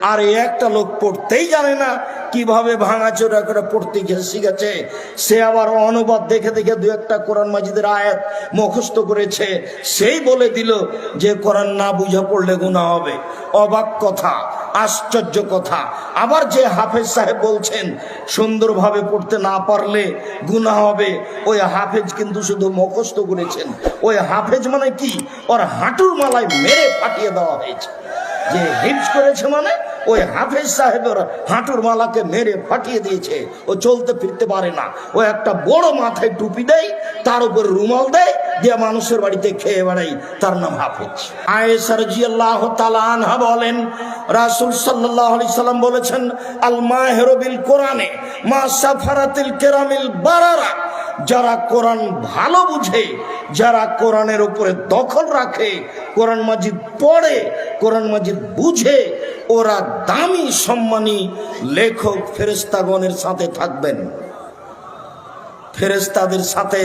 আর এই একটা লোক পড়তেই জানে না কীভাবে ভাঙাচোরা করে পড়তে গিয়ে শিখেছে। সে আবার অনুবাদ দেখে দেখে দু একটা কোরআন মাজিদের আয়াত মুখস্থ করেছে। সেই বলে দিল যে, কোরআন না বুঝে পড়লে গুণা হবে। অবাক কথা, আশ্চর্য কথা। আবার যে হাফেজ সাহেব বলছেন, সুন্দরভাবে পড়তে না পারলে গুণা হবে। ওই হাফেজ কিন্তু শুধু মুখস্থ করেছেন। ওই হাফেজ মানে কি? ওর হাঁটুর মালায় মেরে ফাটিয়ে দেওয়া হয়েছে। যে হিপস করেছে মানে ওই হাফেজ সাহেবের হাঁটুর মালাকে মেরে ফাটিয়ে দিয়েছে। ও চলতে ফিরতে পারে না। ও একটা বড় মাথায় টুপি দেয়, তার উপর রুমাল দেয়, দিয়ে মানুষের বাড়িতে খেয়ে বেড়াই তার নাম হাফেজ। আয়েসার জিয়াল্লাহ তালা আনহা বলেন, রাসুল সাল্লাহ আলি সাল্লাম বলেছেন আল মাহেরবিল কোরআনে, মা সাফারাতিল কেরামিল বারারা যারা কোরআন ভালো বুঝে, যারা কোরআনের উপরে দখল রাখে, কোরআন মাজিদ পড়ে, কোরআন মাজিদ বুঝে, ওরা দামি সম্মানী লেখক ফেরেস্তাগণের সাথে থাকবেন। ফেরেস্তাদের সাথে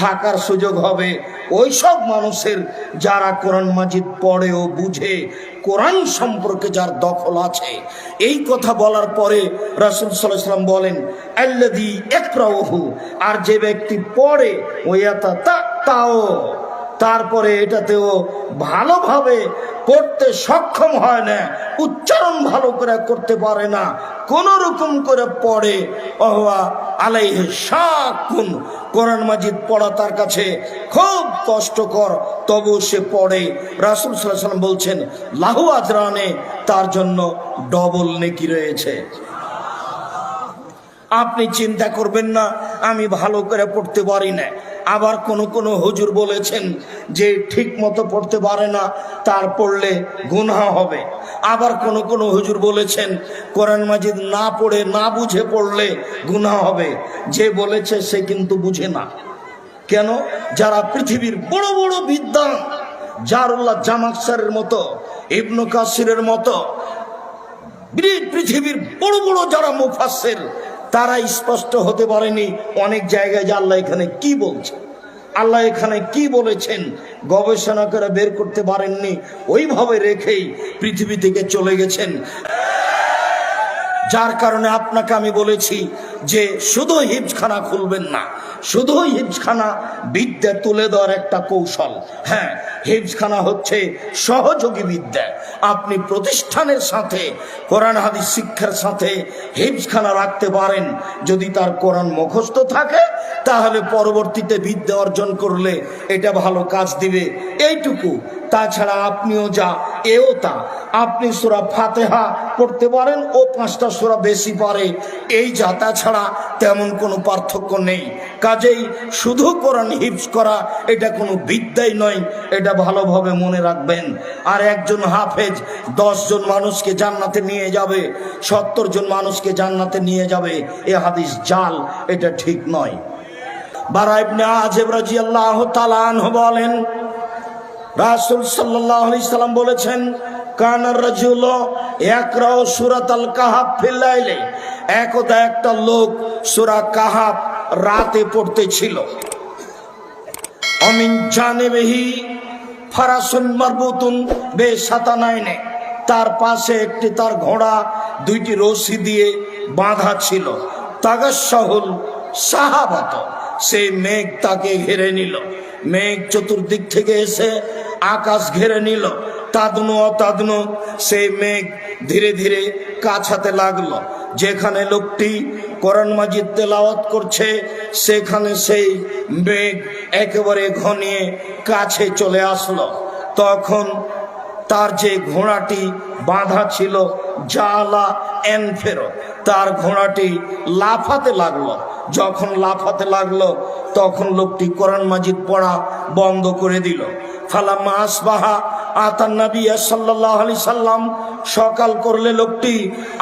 থাকার সুযোগ হবে। ওই সব মানুষের যারা কোরআন মাজিদ পড়ে ও বুঝে, কোরআন সম্পর্কে যার দখল আছে। এই কথা বলার পরে রাসুল সাল্লাম বলেন আল্লাদি একরাহু আর যে ব্যক্তি পড়ে ওয়াতা তা তাও। তারপরে এটাতেও ভালোভাবে পড়তে সক্ষম হয় না, উচ্চারণ ভালো করে করতে পারে না, কোন রকম করে পড়ে অহা আলাইহে শাকুন কোরআন মাজিদ পড়া তার কাছে খুব কষ্টকর, তবু সে পড়ে। রাসুল সাল্লাম বলছেন, লাহু আজরানে তার জন্য ডবল নেকি রয়েছে। আপনি চিন্তা করবেন না, আমি ভালো করে পড়তে পারি না। আবার কোন কোন হুজুর বলেছেন যে ঠিক মতো পড়তে পারে না, তার পড়লে গুনহা হবে। আবার কোন কোন হুজুর বলেছেন, কোরআন মাজিদ না পড়ে, না বুঝে পড়লে গুনহা হবে। যে বলেছে সে কিন্তু বুঝে না। কেন? যারা পৃথিবীর বড় বড় বিদ্যা, জারুল্লাহ জামাকসারের মতো, ইবনু কাসিরের মতো পৃথিবীর বড় বড় যারা মুফাসের তারা স্পষ্ট হতে পারেনি অনেক জায়গায় যে আল্লাহ এখানে কি বলছে। আল্লাহ এখানে কি বলেছেন গবেষণা করে বের করতে পারেননি। ওইভাবে রেখেই পৃথিবী থেকে চলে গেছেন। যার কারণে আপনাকে আমি বলেছি যে শুধু হিপসখানা খুলবেন না, শুধু হিপসখানা বিদ্যা তুলে দেওয়ার একটা কৌশল। হ্যাঁ হিপসখানা হচ্ছে সহযোগী বিদ্যা। আপনি প্রতিষ্ঠানের সাথে, কোরআন, হাদিস, শিক্ষার সাথে হিপসখানা রাখতে পারেন। যদি তার কোরআন মুখস্থ থাকে, তাহলে পরবর্তীতে বিদ্যা অর্জন করলে এটা ভালো কাজ দিবে। এইটুকু। তাছাড়া আপনিও যা, এও তা। আপনি সুরা ফাতেহা পড়তে পারেন, ও পাঁচটা সুরা বেশি পারে। এই যা, তাছাড়া তেমন কোনো পার্থক্য নেই। কাজেই শুধু কোরআন হিপস করা, এটা কোনো বিদ্যাই নয়, এটা ভালোভাবে মনে রাখবেন। আর একজন হাফেজ জন মানুষকে জান্নাতে নিয়ে যাবে, সত্তর জন মানুষকে জান্নাতে নিয়ে যাবে, এ হাদিস জাল, এটা ঠিক নয়। বলেন বলেছেন, কানার রাজুল একরাও সূরাত আল কাহাফ ফিল লাইলে। একদা একটা লোক সূরা কাহাফ রাতে পড়তে পড়তেছিল। অমিন জানেবেহি ফারাসুন মারবুতুন বে সাতানাইনে তার পাশে একটি তার ঘোড়া, দুইটি রশি দিয়ে বাঁধা ছিল। তাগাসাহুল সাহাবাত সেই মেঘ তাকে ঘিরে নিল। মেঘ চতুর্দিক থেকে এসে আকাশ ঘিরে নিল। তাদনু অতাদনু সেই মেঘ ধীরে ধীরে কাছাতে লাগল। যেখানে লোকটি কোরআন মাজিদ তেলাওয়াত করছে, সেখানে সেই মেঘ একেবারে ঘনিয়ে কাছে চলে আসলো। তখন তার যে ঘোড়াটি বাঁধা ছিল, জালা এনফেরো, তার ঘোড়াটি লাফাতে লাগল। যখন লাফাতে লাগল, তখন লোকটি কোরআন মাজিদ পড়া বন্ধ করে দিল। ফালাম্মা আসবাহা আতান নবী সাল্লাহ আলি সাল্লাম সকাল করলে লোকটি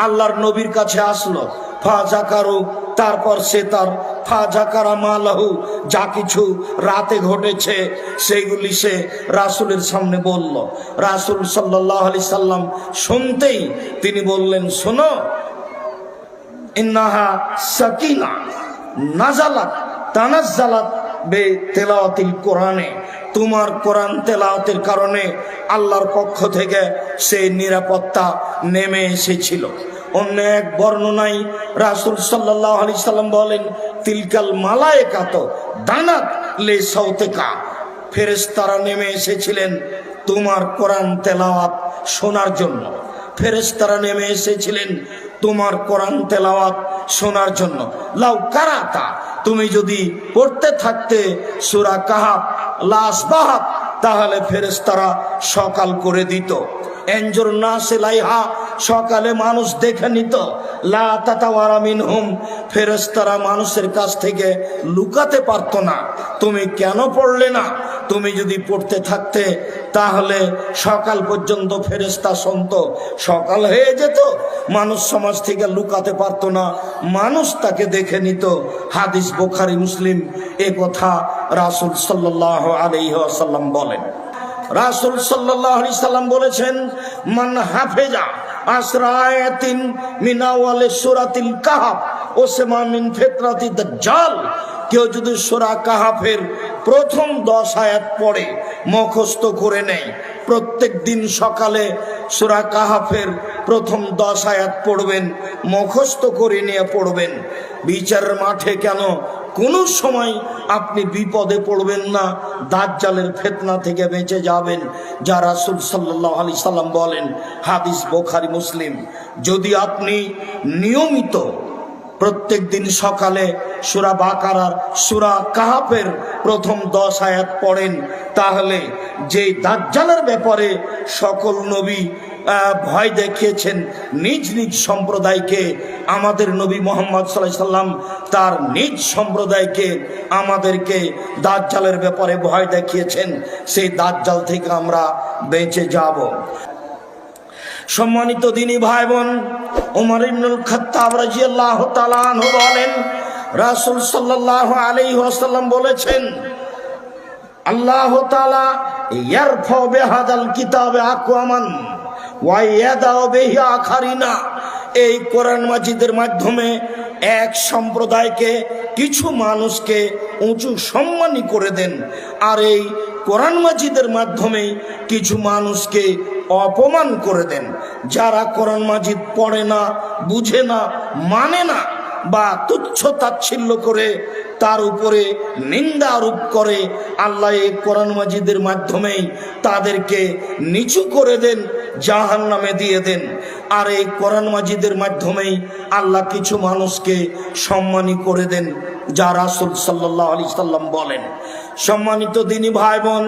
আল্লাহর নবীর কাছে আসলো। ফা জাকারু তারপর সে তার ফা জাকারা মালাহু, যা কিছু রাতে ঘটেছে সেইগুলি সে রাসুলের সামনে বলল। রাসুল সাল্লাহ আলি সাল্লাম শুনতেই তিনি বললেন, শোনো, ইন্নাহা সাকিনা, নাজালাত, তানাজ্জালাত বে তেলাওয়াতিল কোরআনে। তোমার কোরআন তেলাওয়াতের কারণে আল্লাহর পক্ষ থেকে সেই নিরাপত্তা নেমে এসেছিল। অন্য এক বর্ণনায় রাসুল সাল্লাহ আলি সাল্লাম বলেন, তিলকাল মালায় কাত দানাত লে সৌতেকা ফেরেস্তারা নেমে এসেছিলেন তোমার কোরআন তেলাওয়াত শোনার জন্য। ফেরেস্তারা নেমে এসেছিলেন তোমার কোরআন তেলাওয়াত শোনার জন্য। লাউ কারাতা, তুমি যদি পড়তে থাকতে সুরা কাহাব লাস বাহাব তাহলে ফেরেস্তারা সকাল করে দিত। এঞ্জোর না সেলাইহা সকালে মানুষ দেখে নিত। লা তাতাওয়ারামিন হুম ফেরেস্তারা মানুষের কাছ থেকে লুকাতে পারতো না। তুমি কেন পড়লে না? তুমি যদি পড়তে থাকতে, তাহলে সকাল পর্যন্ত ফেরেস্তা শুনত। সকাল হয়ে যেত, মানুষ সমাজ থেকে লুকাতে পারতো না, মানুষ তাকে দেখে নিত। হাদিস বোখারি, মুসলিম, এ কথা রাসুল সাল্লাহ আলহ্লাম বলেন। রাসুল সাল্লাহ সাল্লাম বলেছেন, মান হাফেজা আশ্রায়াতিন মিনাওয়ালে সুরাতিল কাহাব ওসেমা মিন ফেতরাতি দাজ্জাল কেউ যদি সোরা কাহাফের প্রথম দশ আয়াত পড়ে, মুখস্থ করে নেয়, প্রত্যেক দিন সকালে সোরা কাহাফের প্রথম দশ আয়াত পড়বেন, মুখস্থ করে নিয়ে পড়বেন। বিচারের মাঠে কেন কোনো সময় আপনি বিপদে পড়বেন না, দাজ্জালের ফেতনা থেকে বেঁচে যাবেন। যা রাসুল সাল্লাহ আলি সাল্লাম বলেন, হাদিস বোখারি, মুসলিম। যদি আপনি নিয়মিত প্রত্যেক দিন সকালে সুরা বাকারার, সুরা কাহাফের প্রথম দশ আয়াত পড়েন। তাহলে যে দাজ্জালের ব্যাপারে সকল নবী ভয় দেখিয়েছেন নিজ নিজ সম্প্রদায়কে, আমাদের নবী মোহাম্মদ সাল্লাহ সাল্লাম তার নিজ সম্প্রদায়কে, আমাদেরকে দাজ্জালের ব্যাপারে ভয় দেখিয়েছেন, সেই দাজ্জাল থেকে আমরা বেঁচে যাব। সম্মানিত দিনী ভাই বোন উমর ইবনুল খাত্তাব তাআলা আনহু বলেন, রাসূল সাল্লাল্লাহু আলাইহি ওয়াসাল্লাম বলেছেন, আল্লাহ তাআলা ইয়ারফা বিহাদাল কিতাবে আখারিনা। এই কোরআন মাজিদের মাধ্যমে এক সম্প্রদায়কে, কিছু মানুষকে উঁচু সম্মানী করে দেন। আর এই কোরআন মাজিদের মাধ্যমে কিছু মানুষকে অপমান করে দেন। যারা কোরআন মাজিদ পড়ে না, বুঝে না মানে না, বা তুচ্ছ তাচ্ছিল্য করে, তার উপরে নিন্দা আরোপ করে, আল্লাহ এই কোরআন মাজিদের মাধ্যমেই তাদেরকে নিচু করে দেন জাহান নামে দিয়ে দেন। আর এই কোরআন মাজিদের মাধ্যমেই আল্লাহ কিছু মানুষকে সম্মানী করে দেন, যা রাসুল সাল্লাহ আলি সাল্লাম বলেন। সম্মানিত দিনী ভাই বোন